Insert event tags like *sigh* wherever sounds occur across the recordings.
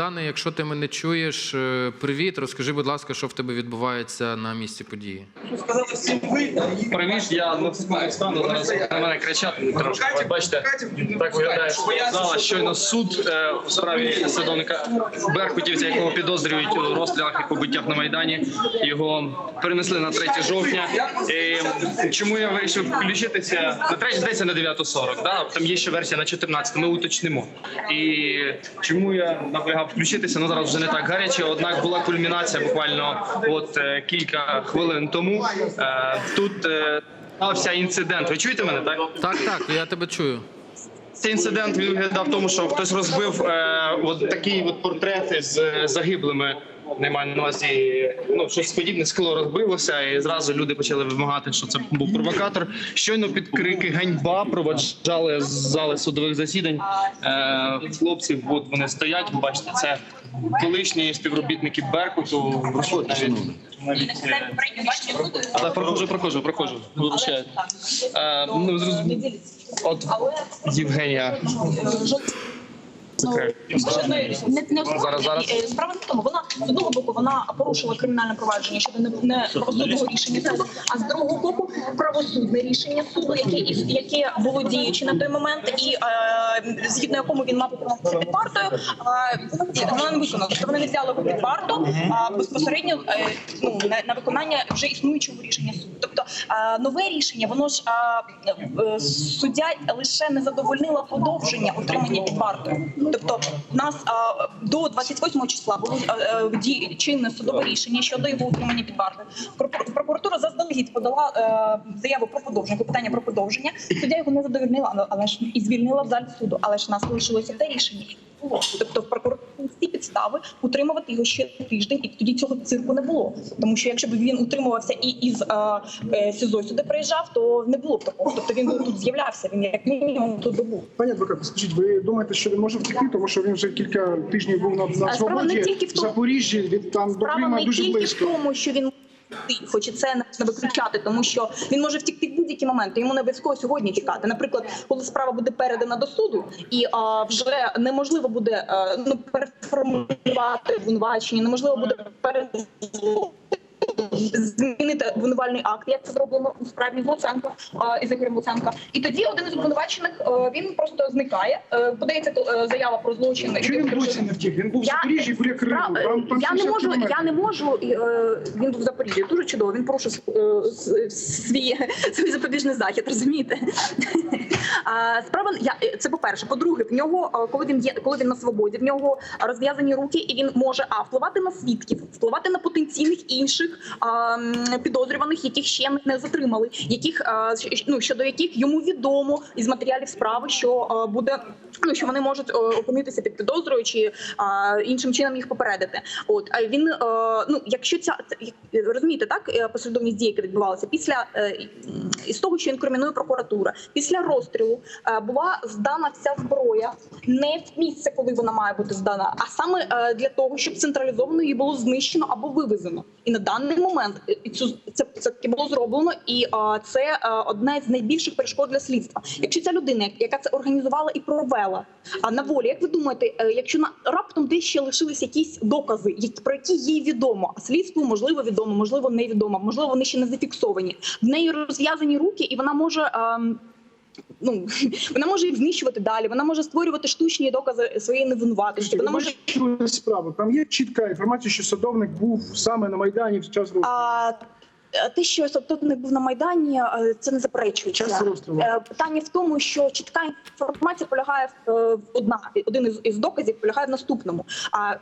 Богдане, якщо ти мене чуєш, е, привіт. Розкажи, будь ласка, що в тебе відбувається на місці події. Привіт, я на цьому стану зараз на мене кричати трошки. Бачите, так виглядає зала. Щойно суд е, у справі садовника Беркутівця, якого підозрюють у розстрілах і побиттях на майдані. Його перенесли на 3 жовтня. І чому я вирішив включитися на 3, здається, на 9.40, Да? Там є ще версія на 14, Ми уточнимо. І чому я наполягав включитися? Ну зараз вже не так гаряче. Однак була кульмінація буквально от е, кілька хвилин тому. Е, Тут е, стався інцидент. Ви чуєте мене? Так Так, так, я тебе чую. цей інцидент він виглядав в тому, що хтось розбив е, от такий от портрет з е, Немає на увазі, ну щось подібне скло розбилося, і зразу люди почали вимагати, що це був провокатор. Щойно під крики ганьба проводжали з зали судових засідань. Е, хлопців, от вони стоять. Бачите, це колишні співробітники Беркуту. Навіть, навіть е, але проходжу, проходжу, проходжу. Вибачаю. Е, ну, зрозуміло. От Євгенія. Закрив. Не, не Зараз, зараз. Е, справа не в тому. Вона з одного боку вона порушила кримінальне провадження щодо не, не правосудного рішення суду, а з другого боку правосудне рішення суду, яке яке було діюче на той момент, і е, згідно якому він мав утриматися під вартою, е, вона не виконала. Тобто вони не взяли його під варту, а безпосередньо е, ну на, на виконання вже існуючого рішення суду. Нове рішення, воно ж е, суддя лише не задовольнила подовження утримання під вартою. Тобто, нас до 28 числа було е, ді- чинне судове рішення щодо його утримання під вартою. Прокур- Прокуратура заздалегідь подала е, заяву про подовження, питання про подовження. Суддя його не задовольнила, але- ж і звільнила в залі суду. Але ж нас лишилося те рішення. Тобто в прокуратурі всі підстави утримувати його ще тиждень, і тоді цього цирку не було. Тому що якщо б він утримувався і із е, е, СІЗО сюди приїжджав, то не було б такого. Тобто він би тут з'являвся. Він як мінімум тут добу. Пані адвокат, скажіть, ви думаєте, що він може втекти, тому що він вже кілька тижнів був на, на не свободі тільки в Запоріжжі, від там до Справа Крима не дуже тільки близько. в тому, що він хоч і це не виключати, тому що він може втекти в будь-які моменти. Йому не обов'язково сьогодні тікати. Наприклад, коли справа буде передана до суду, і а, вже неможливо буде а, ну переформувати обвинувачення, неможливо буде перед змінити обвинувальний акт, як це зроблено у справі Луценко а, із Ігорем Луценко. І тоді один із обвинувачених е, він просто зникає. Е, Подається е, заява про злочин. Чи він досі не втік? Він був в Запоріжжі там я не можу, я не можу. Він був в Запоріжжі. Дуже чудово. Він порушив свій свій запобіжний захід. Розумієте? А, Справа я е, це по перше. По-друге, в нього е, коли він є, коли він на свободі, в нього розв'язані руки, і він може а впливати на свідків, впливати на потенційних інших а, підозрюваних, яких ще не затримали, яких а, ну щодо яких йому відомо із матеріалів справи, що а, буде ну що вони можуть е, опинитися під підозрою чи а, іншим чином їх попередити. От а він е, ну, якщо ця розумієте, так послідовність дій, яка відбувалася після із того, що інкримінує прокуратура, після розстрілу е, була здана вся зброя не в місце, коли вона має бути здана, а саме е, для того, щоб централізовано її було знищено або вивезено. І на даний момент е, цю це, це було зроблено, і це одна з найбільших перешкод для слідства. Якщо ця людина, яка це організувала і провела, на волі, як ви думаєте, якщо на раптом десь ще лишились якісь докази, про які їй відомо, а слідству можливо відомо, можливо, невідомо, можливо, вони ще не зафіксовані. В неї розв'язані руки, і вона може. ем, Ну *laughs* вона може їх знищувати далі. Вона може створювати штучні докази своєї невинуватості. Вона може Бачите, справу. Там є чітка інформація, що садовник був саме на Майдані в час а, те, що Сототник був на майдані, е, це не заперечується. Е, Питання в тому, що чітка інформація полягає в е, одна один із, доказів полягає в наступному. А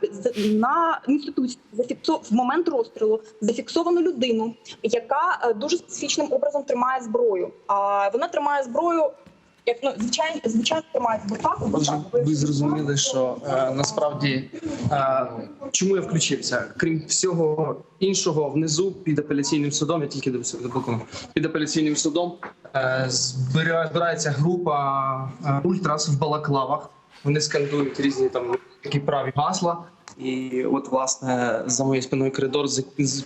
на інституції зафіксо в момент розстрілу зафіксовано людину, яка е, дуже специфічним образом тримає зброю. А вона тримає зброю. Як ну звичайно, звичайно тримає в Отже, ви зрозуміли, що е, насправді е, чому я включився? Крім всього іншого, внизу під апеляційним судом, я тільки до балкону, під апеляційним судом е, збирається група е, ультрас в балаклавах. Вони скандують різні там такі праві гасла. І от, власне, за моєю спиною коридор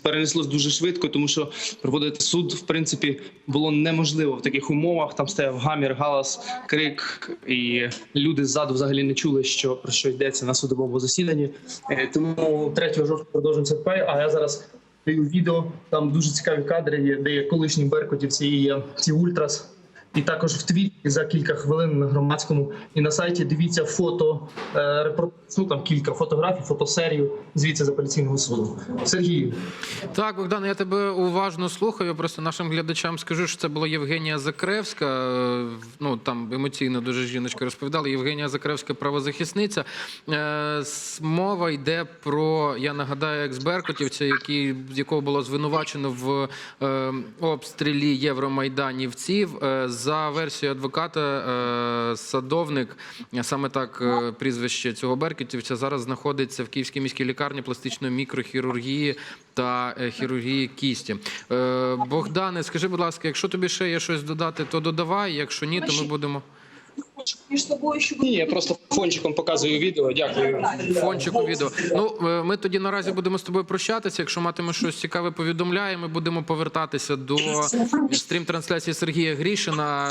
перенеслось дуже швидко, тому що проводити суд, в принципі, було неможливо в таких умовах. Там стояв гамір, галас, крик, і люди ззаду взагалі не чули, що про що йдеться на судовому засіданні. Е, Тому 3 жовтня продовжується ФП, а я зараз даю відео. Там дуже цікаві кадри є, де є колишні беркутівці і ці ультрас. І також в твіті за кілька хвилин на громадському і на сайті дивіться фото ну, там кілька фотографій, фотосерію звідси з апеляційного суду. Сергію, Так, Богдан, я тебе уважно слухаю. Просто нашим глядачам скажу, що це була Євгенія Закревська. е, Ну там емоційно дуже жіночка розповідала. Євгенія Закревська, правозахисниця. Е, Мова йде про, я нагадаю, екс-беркутівця, який з якого було звинувачено в обстрілі євромайданівців. Е, За версією адвоката, е, садовник, саме так е, прізвище цього беркетівця, зараз знаходиться в Київській міській лікарні пластичної мікрохірургії та е, хірургії кісті. Богдане, скажи, будь ласка, якщо тобі ще є щось додати, то додавай. Якщо ні, то ми будемо Між собою, щоб ні, я просто фончиком показую відео. Дякую. фончику відео. Ну е, ми тоді наразі будемо з тобою прощатися. Якщо матиме щось цікаве, повідомляє. Ми будемо повертатися до стрім трансляції Сергія Грішина.